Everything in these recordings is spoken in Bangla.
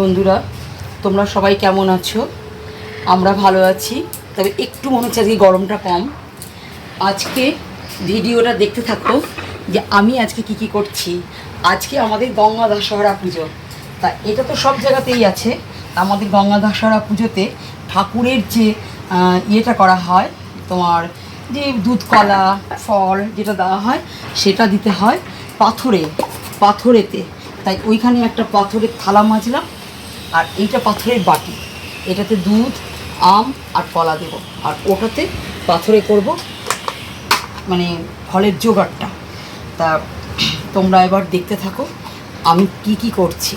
বন্ধুরা, তোমরা সবাই কেমন আছো? আমরা ভালো আছি, তবে একটু মনে হচ্ছে আজকে গরমটা কম। আজকে ভিডিওটা দেখতে থাকো যে আমি আজকে কি কি করছি। আজকে আমাদের গঙ্গা দশহরা পুজো। তা এটা তো সব জায়গাতেই আছে। আমাদের গঙ্গা দশহরা পুজোতে ঠাকুরের যে ইয়েটা করা হয়, তোমার যে দুধ কলা ফল যেটা দেওয়া হয়, সেটা দিতে হয় পাথরে, পাথরেতে। তাই ওইখানে একটা পাথরের থালা মাজলাম। আর এইটা পাথরের বাটি। এটাতে দুধ, আম আর কলা দেবো। আর ওটাতে পাথরে করব মানে ফলের জোগাড়টা। তা তোমরা এবার দেখতে থাকো, আমি কি কি করছি।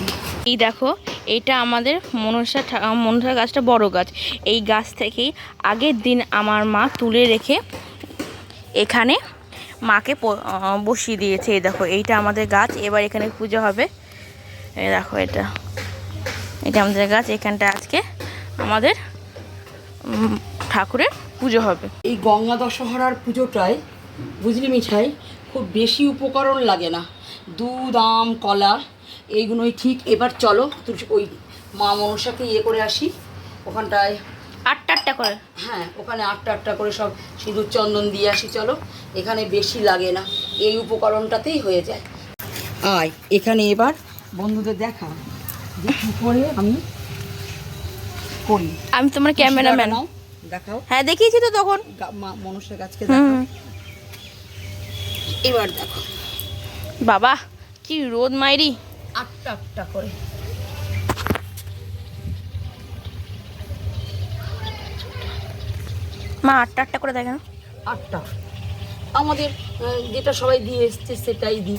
এই দেখো, এটা আমাদের মনসা মনসা গাছটা বড় গাছ। এই গাছ থেকেই আগের দিন আমার মা তুলে রেখে এখানে মাকে বসিয়ে দিয়েছে। এই দেখো, এইটা আমাদের গাছ। এবার এখানে পুজো হবে। এই দেখো এটা। এটা আমাদের গাছ এখানটা আজকে আমাদের ঠাকুরের পুজো হবে। এই গঙ্গা দশহরার পুজোটায় বুঝলি মিঠাই খুব বেশি উপকরণ লাগে না। দুধ আম কলা এইগুলোই ঠিক। এবার চলো তুই ওই মা মনসাকে ইয়ে করে আসি। ওখানটায় আটটা আটটা করে। হ্যাঁ ওখানে আটটা আটটা করে সব সিঁদুর চন্দন দিয়ে আসি চলো। এখানে বেশি লাগে না। এই উপকরণটাতেই হয়ে যায়। আয় এখানে এবার বন্ধুদের দেখা। যে কী করে আমি করি? আমি তোমার ক্যামেরাম্যান। দেখাও। হ্যাঁ দেখিয়েছি তো তখন। গা- মা মনসার গাছকে দেখাও। এবার দেখো। বাবা কি রোদ মাইরি। আটটা আটটা করে। মা আটটা আটটা করে দেখে না আটটা। আমাদের যেটা সবাই দিয়ে এসছে সেটাই দিই।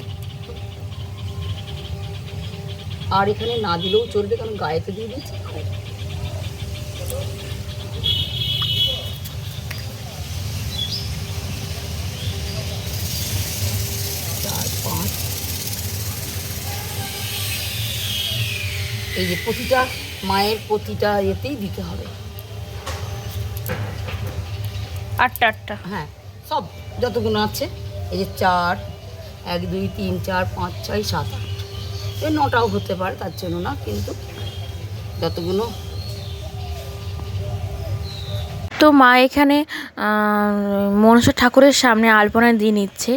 আর এখানে না দিলেও চলবে কারণ গায়েতে দিয়ে পাঁচ। এই যে প্রতিটা মায়ের প্রতিটা ইয়েতেই দিতে হবে। আটটা আটটা। হ্যাঁ সব যতগুলো আছে এই যে চার এক দুই তিন চার পাঁচ ছয় সাত। আট এই নটাও হতে পারে, তার জন্য না, কিন্তু যতগুলো তো মা এখানে মনসা ঠাকুরের সামনে আলপনা দিয়ে নিচ্ছে।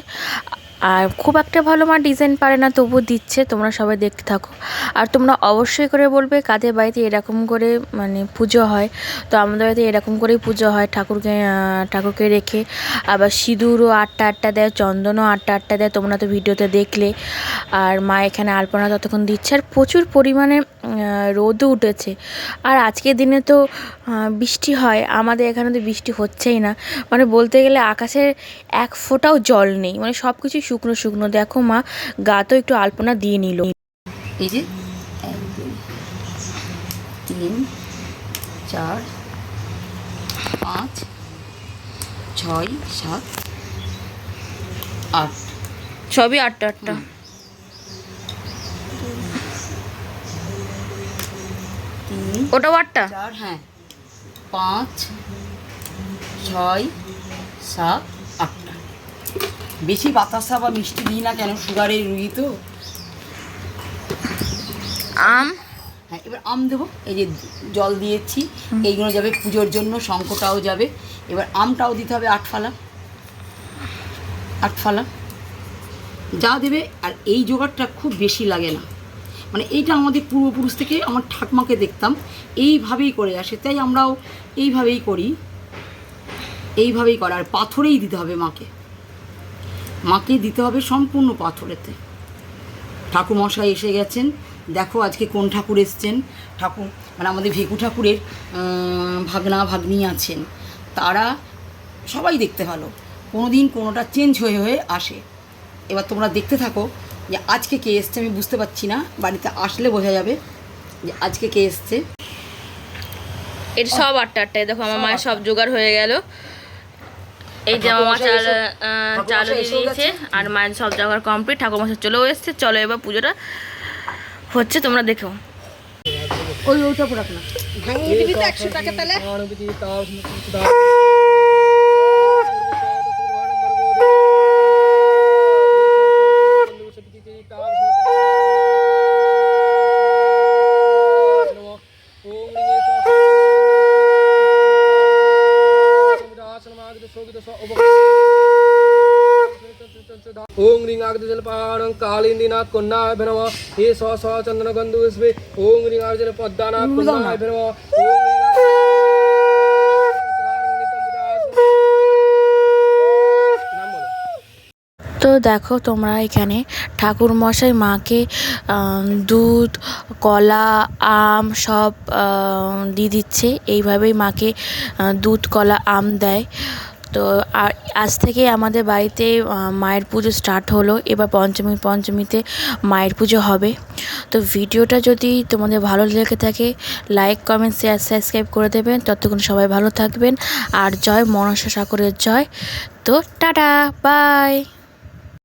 আর খুব একটা ভালো মা ডিজাইন পারে না তবুও দিচ্ছে, তোমরা সবাই দেখতে থাকো। আর তোমরা অবশ্যই করে বলবে কাদের বাড়িতে এরকম করে মানে পুজো হয়। তো আমাদের বাড়িতে এরকম করেই পুজো হয়, ঠাকুরকে ঠাকুরকে রেখে। আবার সিঁদুরও আটটা আটটা দেয়, চন্দনও আটটা আটটা দেয়, তোমরা তো ভিডিওতে দেখলে। আর মা এখানে আলপনা ততক্ষণ দিচ্ছে। আর প্রচুর পরিমাণে রোদও উঠেছে। আর আজকের দিনে তো বৃষ্টি হয় আমাদের এখানে তো বৃষ্টি হচ্ছেই না। মানে বলতে গেলে আকাশের এক ফোঁটাও জল নেই মানে সব কিছুই শুকনো শুকনো। দেখো মা গা তো একটু আলপনা দিয়ে নিল। এই যে এক দুই তিন চার পাঁচ ছয় সাত আট। সবই আটটা আটটা। তিন ওটাও আটটা চার হ্যাঁ। পাঁচ ছয় সাত আটটা। বেশি বাতাসা বা মিষ্টি দিই না কেন? সুগারের রুগী তো। আম? হ্যাঁ এবার আম দেবো। এই যে জল দিয়েছি এইগুলো যাবে পুজোর জন্য শঙ্খটাও যাবে। এবার আমটাও দিতে হবে আট ফালা আট ফালা যা দেবে আর এই জোগাড়টা খুব বেশি লাগে না। মানে এইটা আমাদের পূর্বপুরুষ থেকে আমার ঠাকমাকে দেখতাম, এইভাবেই করে আসে। তাই আমরাও এইভাবেই করি। এইভাবেই করা, আর পাথরেই দিতে হবে মাকে। মাকে দিতে হবে সম্পূর্ণ পাথরেতে। ঠাকুরমশাই এসে গেছেন। দেখো আজকে কোন ঠাকুর এসছেন। ঠাকুর মানে আমাদের ভেকু ঠাকুরের ভাগনা, ভাগ্নি আছেন। তারা সবাই দেখতে ভালো। কোনো দিন কোনোটা চেঞ্জ হয়ে হয়ে আসে। এবার তোমরা দেখতে থাকো যে আজকে কে এসছে আমি বুঝতে পারছি না বাড়িতে আসলে বোঝা যাবে যে আজকে কে এসছে। এটা সব আটটা আটটায় দেখো আমার মায়ের সব জোগাড় হয়ে গেল। এই যে আমার চাল চালও দিয়ে দিয়েছে আর মায়ের সব জোগাড় কমপ্লিট ঠাকুর মশাই চলেও এসছে। চলো এবার পুজোটা হচ্ছে তোমরা দেখো। ওই ওইটা পুরাক না। একশো স্মে ওং রিঙ্গার্জুন পদ্মানাথ কন্যায় নম ওং নাম তো দেখো তোমরা এখানে ঠাকুর মশাই মাকে দুধ কলা আম সব দিয়ে দিচ্ছে। এইভাবেই মাকে দুধ কলা আম দেয়। তো আজ থেকে আমাদের বাড়িতে মায়ের পুজো স্টার্ট হলো। এবার পঞ্চমী, পঞ্চমীতে মায়ের পুজো হবে। তো ভিডিওটা যদি তোমাদের ভালো লেগে থাকে লাইক কমেন্ট শেয়ার সাবস্ক্রাইব করে দেবেন। ততক্ষণ সবাই ভালো থাকবেন। আর জয় মনসা সাগরের জয়। তো টাটা বাই